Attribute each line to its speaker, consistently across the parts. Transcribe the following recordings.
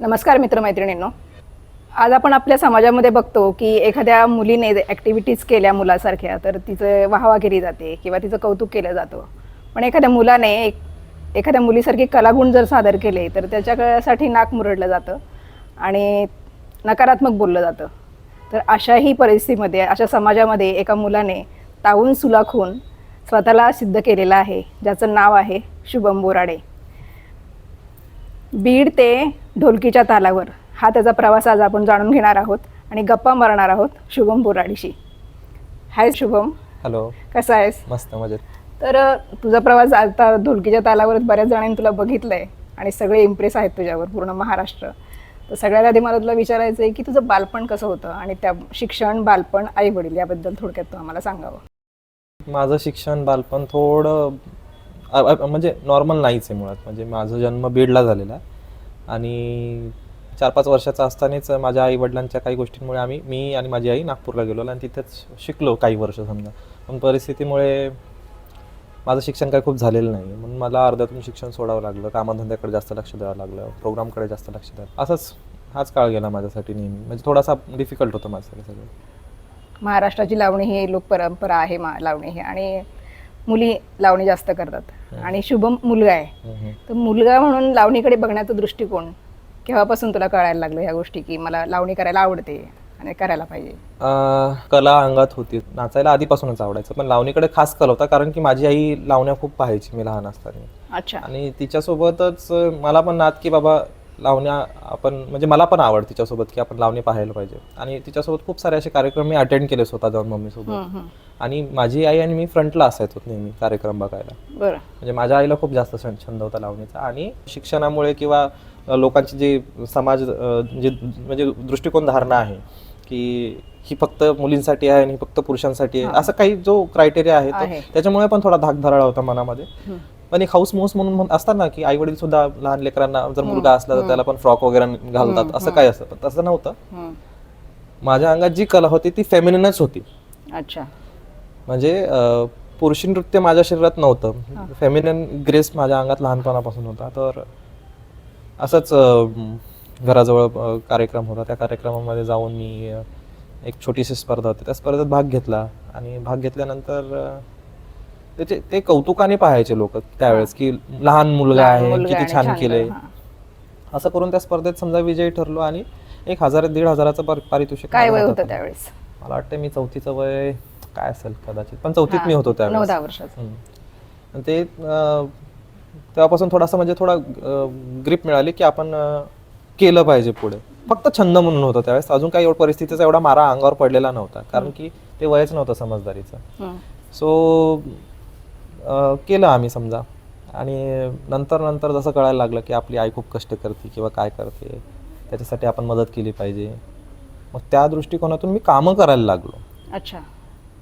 Speaker 1: नमस्कार मित्रमैत्रिणींनो आज आपण आपल्या समाजामध्ये बघतो की एखाद्या मुलीने ॲक्टिव्हिटीज केल्या मुलासारख्या तर तिचं वाहवा केली जाते किंवा तिचं कौतुक केलं जातं. पण एखाद्या मुलाने एक एखाद्या मुलीसारखी कलागुण जर सादर केले तर त्याच्यासाठी नाक मुरडलं जातं आणि नकारात्मक बोललं जातं. तर अशाही परिस्थितीमध्ये अशा समाजामध्ये एका मुलाने तावून सुलाखून स्वतःला सिद्ध केलेलं आहे ज्याचं नाव आहे शुभम बोराडे. बीड ते ढोलकीच्या तालावर. हा त्याचा प्रवास आज आपण जाणून घेणार आहोत आणि गप्पा मारणार आहोत शुभम बोराडीशी. हाय शुभम.
Speaker 2: हॅलो
Speaker 1: कसा आहेस?
Speaker 2: मस्त मजेत.
Speaker 1: तर तुझा प्रवास आता ढोलकीच्या तालावरच बऱ्याच जणांनी तुला बघितलं आहे आणि सगळे इम्प्रेस आहेत तुझ्यावर पूर्ण महाराष्ट्र. तर सगळ्यात आधी मला तुला विचारायचं आहे की तुझं बालपण कसं होतं आणि त्या शिक्षण बालपण आई वडील याबद्दल थोडक्यात तू आम्हाला सांगावं.
Speaker 2: माझं शिक्षण बालपण थोडं म्हणजे नॉर्मल नाहीच आहे मुळात. म्हणजे माझा जन्म बीडला झालेला. आणि चार पाच वर्षाचा असतानाच माझ्या आई वडिलांच्या काही गोष्टींमुळे आम्ही मी आणि माझी आई नागपूरला गेलो आणि तिथेच शिकलो काही वर्ष समजा. पण परिस्थितीमुळे माझं शिक्षण काही खूप झालेलं नाही. म्हणून मला अर्ध्यातून शिक्षण सोडावं लागलं. कामाधंद्याकडे जास्त लक्ष द्यावं लागलं. प्रोग्रामकडे जास्त लक्ष द्यावं असंच हाच काळ गेला माझ्यासाठी नेहमी. म्हणजे थोडासा डिफिकल्ट होतं माझ्यासाठी सगळं.
Speaker 1: महाराष्ट्राची लावणी ही लोकपरंपरा आहे मा लावणी ही. आणि मुली लावणी जास्त करतात. आणि शुभम मुलगा आहे. तर मुलगा म्हणून लावणीकडे बघण्याचा दृष्टिकोन केव्हापासून तुला कळायला लागलं ह्या गोष्टी की मला लावणी करायला आवडते आणि करायला पाहिजे?
Speaker 2: अं, कला अंगात होती. नाचायला आधीपासूनच आवडायचं. पण लावणीकडे खास कल होता कारण की माझी आई लावण्या खूप पाहायची मी लहान असताना.
Speaker 1: अच्छा.
Speaker 2: आणि तिच्यासोबतच मला पण नात की बाबा लावण्या आपण म्हणजे मला पण आवड तिच्यासोबत की आपण लावणी पाहायला पाहिजे. आणि तिच्यासोबत खूप सारे असे कार्यक्रम मी अटेंड केले स्वतः जाऊन मम्मीसोबत.
Speaker 1: हम्म, हम्म.
Speaker 2: आणि माझी आई आणि मी फ्रंटला असायचो नेहमी कार्यक्रम बघायला.
Speaker 1: बरं.
Speaker 2: म्हणजे माझ्या आईला खूप जास्त छंद छंद होता लावणीचा. आणि शिक्षणामुळे किंवा लोकांची जी समाज जे म्हणजे दृष्टिकोन धारणा आहे की ही फक्त मुलींसाठी आहे आणि ही फक्त पुरुषांसाठी आहे असं काही जो क्रायटेरिया आहे त्याच्यामुळे पण थोडा धाक धराळा होता मनामध्ये. पण एक हाऊस मोस म्हणून म्हण- असतात ना की आई वडील सुद्धा लहान लेकरांना जर मुलगा असला तर त्याला पण फ्रॉक वगैरे घालतात असं काय असतं. पण तसं नव्हतं. माझ्या अंगात जी कला होती ती फेमिनिनच होती.
Speaker 1: अच्छा.
Speaker 2: म्हणजे पुरुषी नृत्य माझ्या शरीरात नव्हतं. फेमिनिन ग्रेस माझ्या अंगात लहानपणापासून होता. तर असंच घराजवळ कार्यक्रम होता त्या कार्यक्रमामध्ये जाऊन मी एक छोटीशी स्पर्धा होती त्या स्पर्धेत भाग घेतला आणि भाग घेतल्यानंतर त्याचे ते कौतुकाने पाहायचे लोक त्यावेळेस की लहान मुलगा आहे किती छान केलंय
Speaker 1: केलं.
Speaker 2: असं करून त्या स्पर्धेत समजा विजयी ठरलो आणि एक हजार दीड हजाराचं पार- पारितोषिक
Speaker 1: काय वय होतं. त्यावेळेस
Speaker 2: मला वाटतं मी चौथीचं वय काय असेल कदाचित पण चौथीत. मी होतो त्यावेळेस ते तेव्हापासून थोडासा म्हणजे थोडा ग्रीप मिळाली की आपण केलं पाहिजे पुढे. फक्त छंद म्हणून होतं त्यावेळेस. अजून काही परिस्थितीचा एवढा मारा अंगावर पडलेला नव्हता. कारण की ते वयच नव्हतं समजदारीचं. सो केलं आम्ही समजा. आणि नंतर नंतर जसं कळायला लागलं की आपली आई खूप कष्ट करते किंवा काय करते त्याच्यासाठी आपण मदत केली पाहिजे. मग त्या दृष्टिकोनातून मी कामं करायला लागलो.
Speaker 1: अच्छा.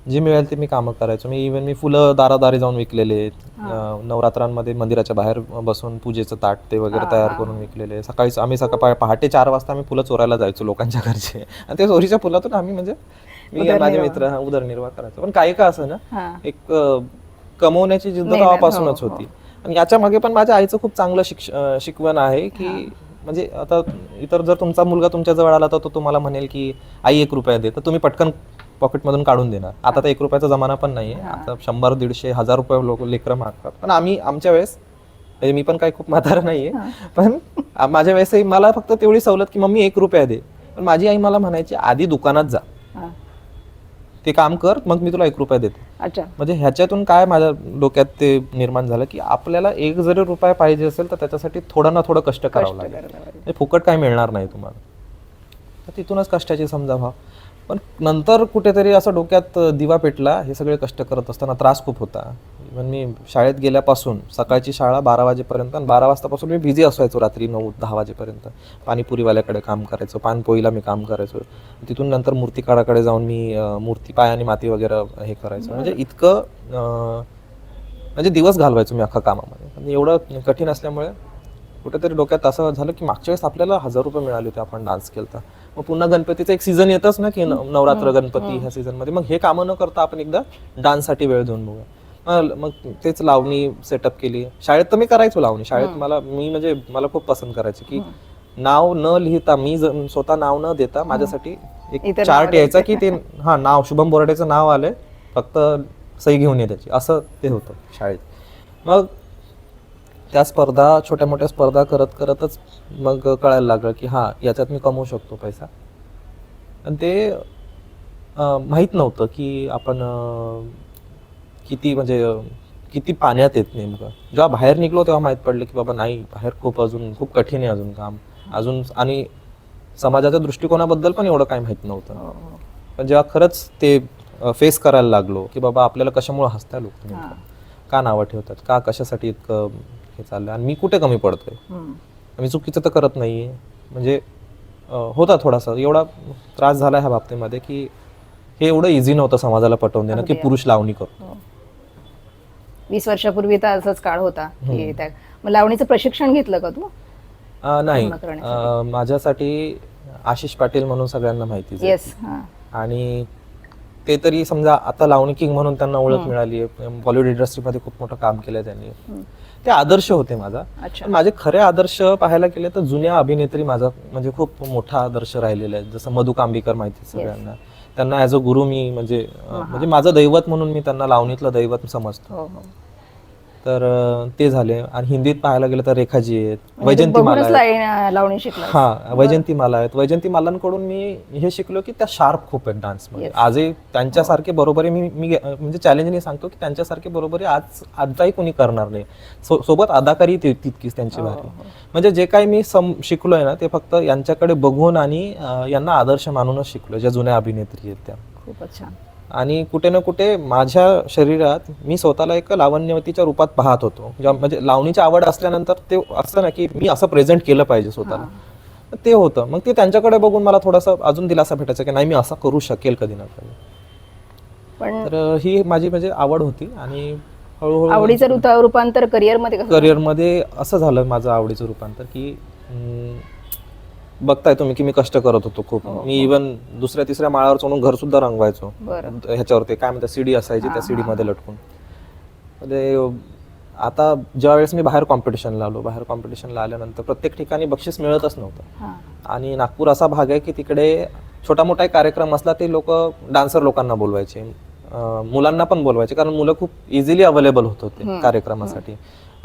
Speaker 2: जे मिळेल ते मी कामं करायचो. मी इव्हन मी फुलं दारादारी जाऊन विकलेले आहेत. नवरात्रांमध्ये मंदिराच्या बाहेर बसून पूजेचं ताट ते वगैरे तयार करून विकलेले. सकाळी आम्ही सकाळी पहाटे चार वाजता आम्ही फुलं चोरायला जायचो लोकांच्या घरचे. आणि ते चोरीच्या फुलातून आम्ही म्हणजे मी माझे मित्र हा, उदरनिर्वाह करायचो. पण काही का असं ना
Speaker 1: हां.
Speaker 2: एक कमवण्याची जिद्द तेव्हापासूनच होती. आणि याच्या मागे पण माझ्या आईचं खूप चांगलं शिक्ष शिकवण आहे की म्हणजे आता इतर जर तुमचा मुलगा तुमच्या जवळ आला तर तो तुम्हाला म्हणेल की आई एक रुपया दे. तर तुम्ही पटकन पॉकेटमधून काढून देणार. आता तर एक रुपयाचा जमाना पण नाहीये. आता शंभर दीडशे हजार रुपये लोक लेकरं मागतात. पण आम्ही आमच्या वेळेस म्हणजे मी पण काही खूप म्हातारा नाहीये पण माझ्या वेळेसही मला फक्त तेवढी सवलत की मम्मी एक रुपया दे. पण माझी आई मला म्हणायची आधी दुकानात जा. ते काम कर मग मी तुला एक रुपया देते. म्हणजे ह्याच्यातून काय माझ्या डोक्यात ते निर्माण झालं की आपल्याला एक जरी रुपया पाहिजे असेल तर त्याच्यासाठी थोडं ना थोडं कष्ट करावं लागेल. म्हणजे फुकट काही मिळणार नाही तुम्हाला. तिथूनच कष्टाची समजा भाव पण नंतर कुठेतरी असं डोक्यात दिवा पेटला हे सगळे कष्ट करत असताना त्रास खूप होता. इव्हन मी शाळेत गेल्यापासून सकाळची शाळा बारा वाजेपर्यंत आणि बारा वाजतापासून मी बिझी असायचो रात्री नऊ दहा वाजेपर्यंत. पाणीपुरीवाल्याकडे काम करायचो पानपोईला मी काम करायचो. तिथून नंतर मूर्तिकाराकडे जाऊन मी मूर्ती पाय आणि माती वगैरे हे करायचो. म्हणजे इतकं म्हणजे दिवस घालवायचो मी अख्खा कामामध्ये. पण एवढं कठीण असल्यामुळे कुठेतरी डोक्यात असं झालं की मागच्या वेळेस आपल्याला हजार रुपये मिळाले होते आपण डान्स केलता. मग पुन्हा गणपतीचा एक सीझन येतच ना की न- नवरात्र गणपती ह्या सीझनमध्ये. मग हे कामं न करता आपण एकदा डान्ससाठी वेळ देऊन बघूया. मग- मग तेच लावणी सेटअप केली. शाळेत तर मी करायचो लावणी. शाळेत मला मी म्हणजे मला खूप पसंत करायचे की नाव न लिहिता मी ज- स्वतः नाव न देता माझ्यासाठी एक
Speaker 1: इतर
Speaker 2: चार्ट यायचा की ते हा नाव. शुभम बोराडेचं नाव आलंय. फक्त सही घेऊन ये त्याची. असं ते होतं शाळेत. मग त्या स्पर्धा छोट्या मोठ्या स्पर्धा करत करतच मग कळायला लागलं की हा याच्यात मी कमवू शकतो पैसा. आणि ते माहीत नव्हतं की आपण किती म्हणजे किती पाण्यात येत नेमकं. जेव्हा बाहेर निघलो तेव्हा माहीत पडलं की बाबा नाही बाहेर खूप अजून खूप कठीण आहे अजून काम. अजून आणि समाजाच्या दृष्टिकोनाबद्दल पण एवढं काय माहीत नव्हतं.
Speaker 1: हो.
Speaker 2: पण जेव्हा खरंच ते फेस करायला लागलो की बाबा आपल्याला कशामुळे हसताय लोक? का नावं ठेवतात? का कशासाठी इतकं हे चाललं आणि मी कुठे कमी पडतोय. मी चुकीचं तर करत नाहीये. म्हणजे होता थोडासा. एवढा त्रास झाला ह्या बाबतीमध्ये की हे एवढं इझी नव्हतं समाजाला पटवून देणं की. पुरुष लावणी करतो
Speaker 1: हो. वीस वर्षापूर्वी तर असंच काळ होता. की मग लावणीचं प्रशिक्षण घेतलं का तू?
Speaker 2: नाही. माझ्यासाठी आशिष पाटील म्हणून सगळ्यांना
Speaker 1: हा.
Speaker 2: आणि ते तरी समजा आता लावणी किंग म्हणून त्यांना ओळख मिळाली आहे बॉलिवूड इंडस्ट्रीमध्ये खूप मोठं काम केलंय त्यांनी. ते आदर्श होते माझा. पण माझे खरे आदर्श पाहायला गेले तर जुन्या अभिनेत्री माझा म्हणजे खूप मोठा आदर्श राहिलेला आहे. जसं मधु कांबीकर माहिती सगळ्यांना. त्यांना ॲज अ गुरु मी म्हणजे म्हणजे माझं दैवत म्हणून मी त्यांना लावणीतलं दैवत समजतो.
Speaker 1: हो हो.
Speaker 2: तर ते झाले. आणि हिंदीत पाहायला गेलं तर रेखाजी आहेत.
Speaker 1: म्हणजे
Speaker 2: वैजंती माला.
Speaker 1: लावणी शिकला
Speaker 2: हा वैजंती माला आहेत. वैजंती मालांकडून मी हे शिकलो की त्या शार्प खूप आहेत डान्समध्ये. आजही त्यांच्यासारखे बरोबरी मी मी म्हणजे चॅलेंजने सांगतो की त्यांच्यासारखे बरोबरी आज आजही कोणी करणार नाही. सो- सोबत अदाकारी तितकीच त्यांची भारी. म्हणजे जे काही मी सम शिकलोय ना ते फक्त यांच्याकडे बघून आणि यांना आदर्श मानूनच शिकलो ज्या जुन्या अभिनेत्री आहेत त्या.
Speaker 1: खूपच छान.
Speaker 2: आणि कुठे ना कुठे माझ्या शरीरात मी स्वतःला एक लावण्यवतीच्या रूपात पाहत होतो. म्हणजे लावणीची आवड असल्यानंतर ते असतं ना की मी असं प्रेझेंट केलं पाहिजे स्वतःला. ते होतं. मग ते त्यांच्याकडे बघून मला थोडासा अजून दिलासा भेटायचा की नाही मी असं करू शकेल कधी ना कधी.
Speaker 1: पण
Speaker 2: तर ही माझी म्हणजे आवड होती आणि हळूहळू
Speaker 1: आवडीचं रूपांतर करिअरमध्ये कसं
Speaker 2: करिअरमध्ये असं झालं माझं आवडीचं रूपांतर की बघताय तुम्ही की मी कष्ट करत होतो खूप. मी इवन दुसऱ्या तिसऱ्या माळावर चढून घर सुद्धा रंगवायचो.
Speaker 1: बरं.
Speaker 2: ह्याच्यावरती काय म्हणतात सीडी असायची त्या सीडी मध्ये लटकून. म्हणजे आता ज्या वेळेस मी बाहेर कॉम्पिटिशनला आलो बाहेर कॉम्पिटिशनला आल्यानंतर प्रत्येक ठिकाणी बक्षीस मिळतच नव्हतं.
Speaker 1: हा.
Speaker 2: आणि नागपूर असा भाग आहे की तिकडे छोटा मोठा एक कार्यक्रम असला ते लोक डान्सर लोकांना बोलवायचे. अं, मुलांना पण बोलवायचे कारण मुलं खूप इझिली अवेलेबल होत होते कार्यक्रमासाठी.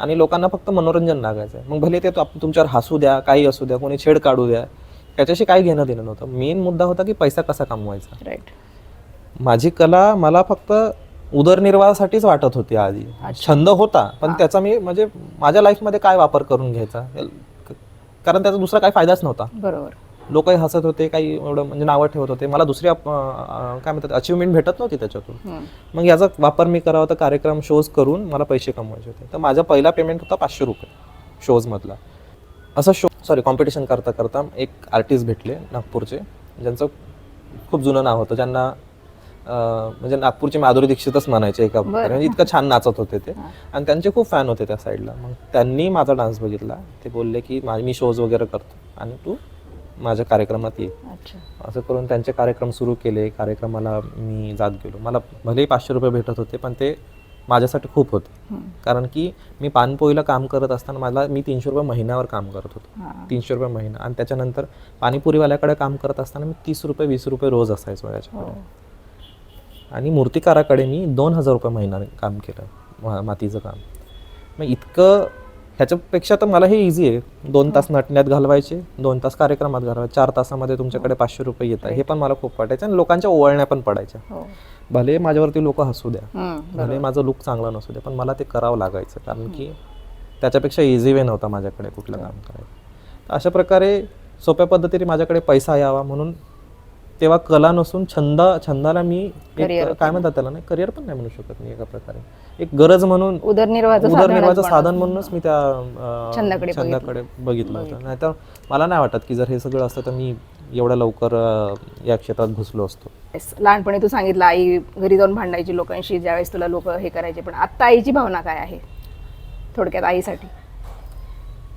Speaker 2: आणि लोकांना फक्त मनोरंजन लागायचं मग भले ते तो- तुमच्यावर हसू द्या काही असू द्या कोणी छेड काढू द्या त्याच्याशी काही घेणं देणं नव्हतं. मेन मुद्दा होता की पैसा कसा कमवायचा.
Speaker 1: राईट
Speaker 2: माझी कला मला फक्त उदरनिर्वाहासाठीच वाटत होती आधी. छंद होता पण त्याचा मी म्हणजे माझ्या लाईफमध्ये काय वापर करून घ्यायचा? कारण त्याचा दुसरा काही फायदाच नव्हता.
Speaker 1: बरोबर.
Speaker 2: लोकही हसत होते काही एवढं म्हणजे नावं ठेवत होते. मला दुसरी अप- अं, काय म्हणतात अचिव्हमेंट भेटत नव्हती त्याच्यातून. मग याचा वापर मी करावा तर कार्यक्रम शोज करून मला पैसे कमवायचे होते. तर माझा पहिला पेमेंट होता पाचशे रुपये शोजमधला असं शो सॉरी कॉम्पिटिशन करता करता एक आर्टिस्ट भेटले नागपूरचे ज्यांचं खूप जुनं नाव होतं ज्यांना अं, म्हणजे नागपूरची माधुरी दीक्षितच म्हणायचे एका प्रकारे. म्हणजे इतकं छान नाचत होते ते. आणि त्यांचे खूप फॅन होते त्या साईडला मग त्यांनी माझा डान्स बघितला. ते बोलले की मा- मी शोज वगैरे करतो. आणि तू माझ्या कार्यक्रमात ये
Speaker 1: अच्छा.
Speaker 2: असं करून त्यांचे कार्यक्रम सुरू केले. कार्यक्रमाला मी जात गेलो. मला भलेही पाचशे रुपये भेटत होते पण ते माझ्यासाठी खूप होते. कारण की मी पानपोईला काम करत असताना मला मी तीनशे रुपये महिन्यावर काम करत होतो.
Speaker 1: हा.
Speaker 2: तीनशे रुपये महिना. आणि त्याच्यानंतर पाणीपुरीवाल्याकडे काम करत असताना मी तीस रुपये वीस रुपये रोज असायचो
Speaker 1: हो.
Speaker 2: याच्याकडे आणि मूर्तिकाराकडे मी दोन हजार रुपये महिना काम केलं मातीचं काम. मग इतकं ह्याच्यापेक्षा तर मला हे इझी आहे. दोन तास नटण्यात घालवायचे दोन तास कार्यक्रमात घालवायचे चार तासामध्ये तुमच्याकडे पाचशे रुपये येत आहे हे पण मला खूप वाटायचं आणि लोकांच्या ओवळण्या पण पडायच्या.
Speaker 1: हो.
Speaker 2: भले माझ्यावरती लोक हसू द्या. भले माझं लुक चांगला नसू द्या पण मला ते करावं लागायचं. कारण की त्याच्यापेक्षा इझी वे नव्हता माझ्याकडे कुठलं काम करायचं अशा प्रकारे सोप्या पद्धतीने माझ्याकडे पैसा यावा म्हणून तेव्हा कला नसून छंद छंदाला मी एक काय म्हणतात त्याला नाही करिअर पण नाही म्हणू शकत मी एका प्रकारे. एक गरज म्हणून
Speaker 1: उदरनिर्वाहाचं
Speaker 2: उदरनिर्वाहाचं. साधन म्हणूनच मी त्या
Speaker 1: छंदाकडे
Speaker 2: छंदाकडे बघितलं होतं. नाहीतर मला नाही वाटत की जर हे सगळं असतं तर मी एवढ्या लवकर या क्षेत्रात घुसलो असतो.
Speaker 1: लहानपणी तू सांगितलं आई घरी जाऊन भांडायची लोकांशी ज्यावेळेस तुला लोक हे करायचे पण आत्ता आईची भावना काय आहे? थोडक्यात आईसाठी.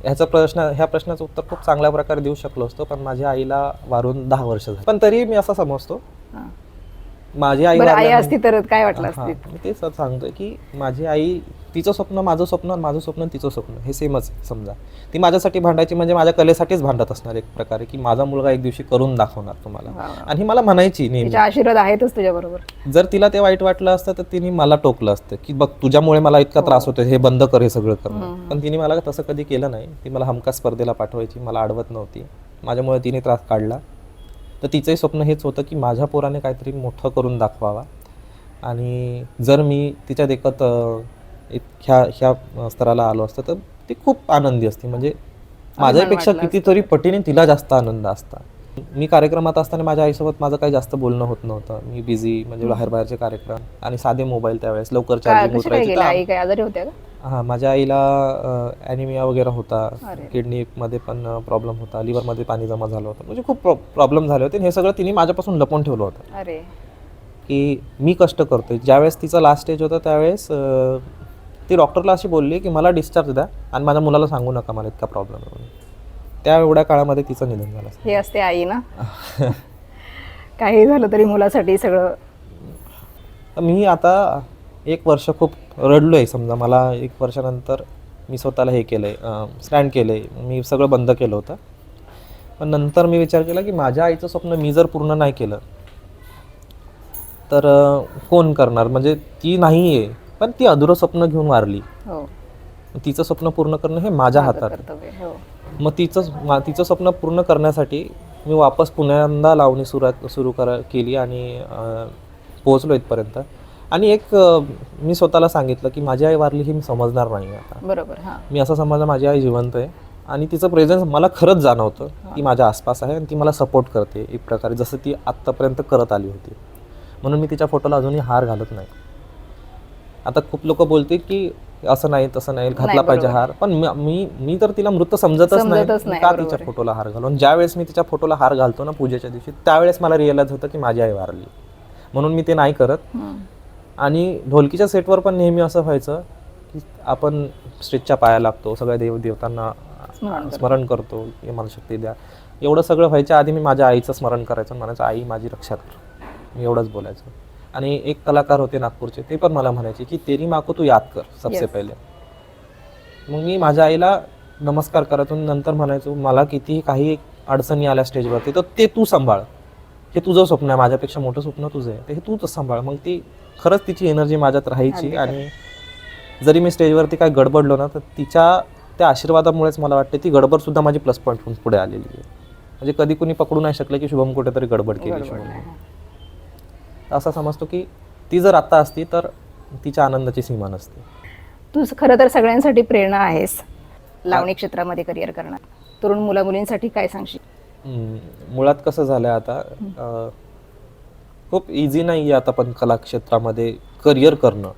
Speaker 2: ह्याचा प्रश्न ह्या प्रश्नाचं उत्तर खूप चांगल्या प्रकारे देऊ शकलो असतो पण माझ्या आईला वारून दहा वर्ष झाली. पण तरी मी असं समजतो माझी आई
Speaker 1: बरं आई असती तर काय वाटलं
Speaker 2: हा,
Speaker 1: असती
Speaker 2: मी तेच सांगतोय की माझी आई तिचं स्वप्न माझं स्वप्न माझं स्वप्न तिचं स्वप्न हे सेमच आहे समजा. ती माझ्यासाठी भांडायची म्हणजे माझ्या कलेसाठीच भांडत असणार एक प्रकारे की माझा मुलगा एक दिवशी करून दाखवणार तुम्हाला.
Speaker 1: वा, वा.
Speaker 2: आणि ही मला म्हणायची नेहमी.
Speaker 1: आशीर्वाद आहेतच तुझ्या बरोबर.
Speaker 2: जर तिला ते वाईट वाटलं असतं तर तिने मला टोकलं असतं की बघ तुझ्यामुळे मला इतका त्रास होतोय हे बंद कर हे सगळं करणं पण तिने मला तसं कधी केलं नाही. ती मला हमखास स्पर्धेला पाठवायची मला अडवत नव्हती. माझ्यामुळे तिने त्रास काढला. तर तिचंही स्वप्न हेच होतं की माझ्या पोराने काहीतरी मोठं करून दाखवावा. आणि जर मी तिच्या देखत ह्या ह्या स्तराला आलो असतं तर ती खूप आनंदी असते. म्हणजे माझ्यापेक्षा कितीतरी पटीने तिला जास्त आनंद असता. मी कार्यक्रमात असताना माझ्या आईसोबत माझं काही जास्त बोलणं होत नव्हतं. मी बिझी म्हणजे बाहेर बाहेरचे कार्यक्रम आणि साधे मोबाईल त्यावेळेस लवकर चार्जिंग उतरायची. हां माझ्या आईला ॲनिमिया वगैरे होता.
Speaker 1: अरे.
Speaker 2: किडनीमध्ये पण प्रॉब्लेम होता. लिव्हरमध्ये पाणी जमा झालं होतं. म्हणजे खूप प्रॉब्लेम झाले होते. आणि हे सगळं तिने माझ्यापासून लपवून ठेवलं होतं.
Speaker 1: अरे.
Speaker 2: की मी कष्ट करतोय. ज्यावेळेस तिचा लास्ट स्टेज होता त्यावेळेस अं, ती डॉक्टरला अशी बोलली की मला डिस्चार्ज द्या आणि माझ्या मुलाला सांगू नका मला इतका प्रॉब्लेम आहे म्हणून. त्या एवढ्या काळामध्ये तिचं निधन झालं.
Speaker 1: हे असते आई ना? काही झालं तरी मुलासाठी सगळं.
Speaker 2: तर मी आता एक वर्ष खूप रडलो आहे समजा मला एक वर्षानंतर मी स्वतःला हे केलं आहे स्टँड केलं आहे मी सगळं बंद केलं होतं. पण नंतर मी विचार केला की माझ्या आईचं स्वप्न मी जर पूर्ण नाही केलं तर कोण करणार? म्हणजे ती नाही आहे पण ती अधुरं स्वप्न घेऊन वारली.
Speaker 1: हो.
Speaker 2: तिचं स्वप्न पूर्ण करणं हे माझ्या
Speaker 1: माझं
Speaker 2: हातात.
Speaker 1: हो.
Speaker 2: मग तिचं तिचं स्वप्न पूर्ण करण्यासाठी मी वापस पुन्यांदा लावणी सुरुवात सुरू करा केली आणि पोहोचलो इथपर्यंत. आणि एक अं, मी स्वतःला सांगितलं की माझी आई वारली ही मी समजणार नाही आता.
Speaker 1: बरोबर हां.
Speaker 2: मी असं समजलं माझी आई जिवंत आहे आणि तिचं प्रेझेन्स मला खरंच जाणवतं ती माझ्या आसपास आहे आणि ती मला सपोर्ट करते एक प्रकारे जसं ती आत्तापर्यंत करत आली होती. म्हणून मी तिच्या फोटोला अजूनही हार घालत नाही. आता खूप लोक बोलतील की असं नाही तसं नाही घातला पाहिजे हार पण मी- मी मी तर तिला मृत समजतच
Speaker 1: समजतच
Speaker 2: नाही का
Speaker 1: बरोबर
Speaker 2: तिच्या
Speaker 1: आहे.
Speaker 2: फोटोला हार घालून ज्या वेळेस मी तिच्या फोटोला हार घालतो ना पूजेच्या दिवशी त्यावेळेस मला रिअलाइज होतं की माझी आई वारली. म्हणून मी ते नाही करत.
Speaker 1: हम्म.
Speaker 2: आणि ढोलकीच्या सेटवर पण नेहमी असं व्हायचं की आपण स्टेजच्या पाया लागतो सगळ्या देव देवतांना
Speaker 1: स्मरण करतो.
Speaker 2: की मला शक्ती द्या. एवढं सगळं व्हायच्या आधी मी माझ्या आईचं स्मरण करायचं म्हणायचं आई माझी रक्षा कर. मी एवढंच बोलायचं. आणि एक कलाकार होते नागपूरचे ते पण मला म्हणायचे की तेरी माको तू याद कर सबसे. पहिले. मग मी माझ्या आईला नमस्कार करायचो नंतर म्हणायचो मला कितीही काही अडचणी आल्या स्टेजवरती तर ते तू सांभाळ. हे तुझं स्वप्न आहे माझ्यापेक्षा मोठं स्वप्न तुझं आहे. ते हे तूच सांभाळ. मग ती खरंच तिची एनर्जी माझ्यात राहायची आणि जरी मी स्टेजवरती काय गडबडलो ना तर तिच्या त्या आशीर्वादामुळेच मला वाटते ती गडबड सुद्धा माझी प्लस पॉईंट होऊन पुढे आलेली आहे. म्हणजे कधी कुणी पकडू नाही शकलं की शुभम कुठेतरी गडबड केली शुभम. असं समजतो की ती जर आत्ता असती तर तिच्या आनंदाची सीमा नसते.
Speaker 1: तू खरं तर सगळ्यांसाठी प्रेरणा आहेस लावणी क्षेत्रामध्ये करिअर करणार. तरुण मुला मुलींसाठी काय सांगशील?
Speaker 2: मुळात कसं झालंय आता अं, खूप इझी नाही आहे आता पण कला क्षेत्रामध्ये करिअर करणं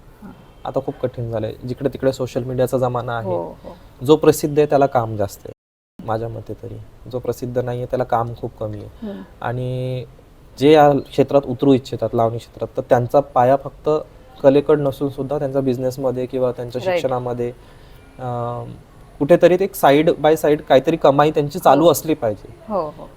Speaker 2: आता खूप कठीण झालंय. जिकडे तिकडे सोशल मीडियाचा जमाना आहे
Speaker 1: हो हो.
Speaker 2: जो प्रसिद्ध आहे त्याला काम जास्त आहे माझ्या मते तरी. जो प्रसिद्ध नाही आहे त्याला काम खूप कमी आहे.
Speaker 1: हम्म.
Speaker 2: आणि जे या क्षेत्रात उतरू इच्छितात लावणी क्षेत्रात तर त्यांचा पाया फक्त कलेकड नसून सुद्धा त्यांचा बिझनेसमध्ये किंवा त्यांच्या
Speaker 1: Right.
Speaker 2: शिक्षणामध्ये अं, कुठेतरी ते एक साईड बाय साईड काहीतरी कमाई त्यांची चालू असली पाहिजे.
Speaker 1: हो हो.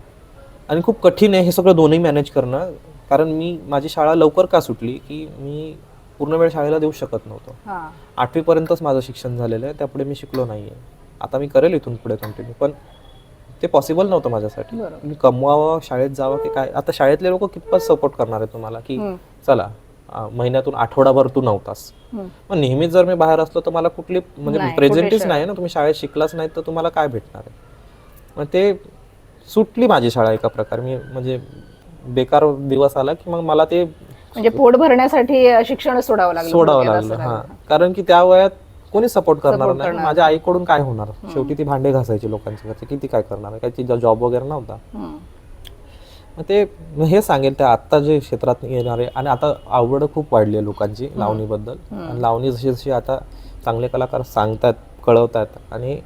Speaker 2: आणि खूप कठीण आहे हे सगळं दोन्ही मॅनेज करणं कारण मी माझी शाळा लवकर का सुटली की मी पूर्ण वेळ शाळेला देऊ शकत नव्हतो.
Speaker 1: हां.
Speaker 2: आठवीपर्यंतच माझं शिक्षण झालेलं आहे त्यापुढे मी शिकलो नाही आहे आता मी करेल इथून पुढे कंटिन्यू पण ते पॉसिबल नव्हतं माझ्यासाठी. मी कमवावं शाळेत जावं की काय? आता शाळेतले लोक कितपत सपोर्ट करणार आहे तुम्हाला की. चला महिन्यातून आठवडाभर तू नव्हतास. मग नेहमीच जर मी बाहेर असलो तर मला कुठली म्हणजे प्रेझेंटच नाही ना तुम्ही शाळेत शिकलाच नाही तर तुम्हाला काय भेटणार आहे? मग ते सुटली माझी शाळा एका प्रकारे. मी म्हणजे बेकार दिवस आला की मग मला ते
Speaker 1: म्हणजे पोट भरण्यासाठी शिक्षण सोडावं लागलं
Speaker 2: सोडावं लागलं हा. कारण की त्या वयात कोणी सपोर्ट करणार नाही. माझ्या आईकडून काय होणार? शेवटी ती भांडे घासायची लोकांच्या घरचे. किती काय करणार? काही तिचा जॉब वगैरे नव्हता. मग ते हे सांगेल त्या आत्ता जे क्षेत्रात येणारे आणि आता आवड खूप वाढली आहे लोकांची लावणीबद्दल. आणि लावणी जशी जशी आता चांगले कलाकार सांगतात कळवतात आणि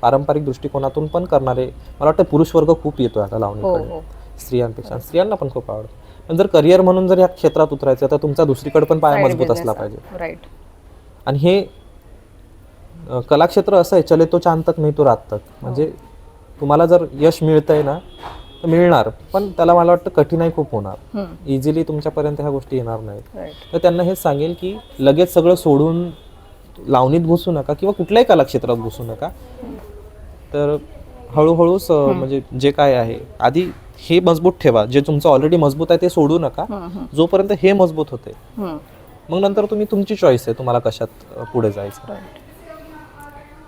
Speaker 2: पारंपरिक दृष्टिकोनातून पण करणारे मला वाटतं पुरुष वर्ग खूप येतो आता
Speaker 1: हो
Speaker 2: लावणीकडे.
Speaker 1: हो
Speaker 2: स्त्रियांपेक्षा. स्त्रियांना पण खूप आवडतं. पण जर करिअर म्हणून जर या क्षेत्रात उतरायचं तर तुमचा दुसरीकडे पण पाया मजबूत असला पाहिजे.
Speaker 1: राईट
Speaker 2: आणि हे कलाक्षेत्र असं आहे चले तो चांद तक नाही तो रात तक म्हणजे तुम्हाला जर यश मिळतंय ना मिळणार पण त्याला मला वाटतं कठीणाई खूप होणार. इझिली तुमच्यापर्यंत ह्या गोष्टी येणार नाहीत. तर त्यांना हेच सांगेल की लगेच सगळं सोडून लावणीत घुसू नका किंवा कुठल्याही कलाक्षेत्रात घुसू नका. तर हळूहळू स- म्हणजे जे काय आहे आधी हे मजबूत ठेवा. जे तुमचं ऑलरेडी मजबूत आहे ते सोडू नका. जोपर्यंत हे मजबूत होते मग नंतर तुम्ही तुमची चॉईस आहे तुम्हाला कशात पुढे जायचं.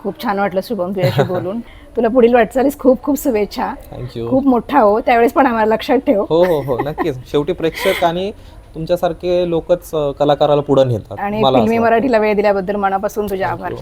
Speaker 1: खूप छान वाटलं शुभम तुझ्याशी बोलून. तुला पुढील वाटचालीस खूप खूप शुभेच्छा.
Speaker 2: थँक्यू
Speaker 1: खूप मोठा हो त्यावेळेस पण आम्हाला लक्षात ठेव.
Speaker 2: हो हो हो नक्कीच. शेवटी प्रेक्षक आणि तुमच्यासारखे लोकच कलाकाराला पुढे नेतात.
Speaker 1: आणि
Speaker 2: मला असं
Speaker 1: फिल्मी
Speaker 2: वाटतं.
Speaker 1: मराठीला वेळ दिल्याबद्दल मनापासून तुझे आभार.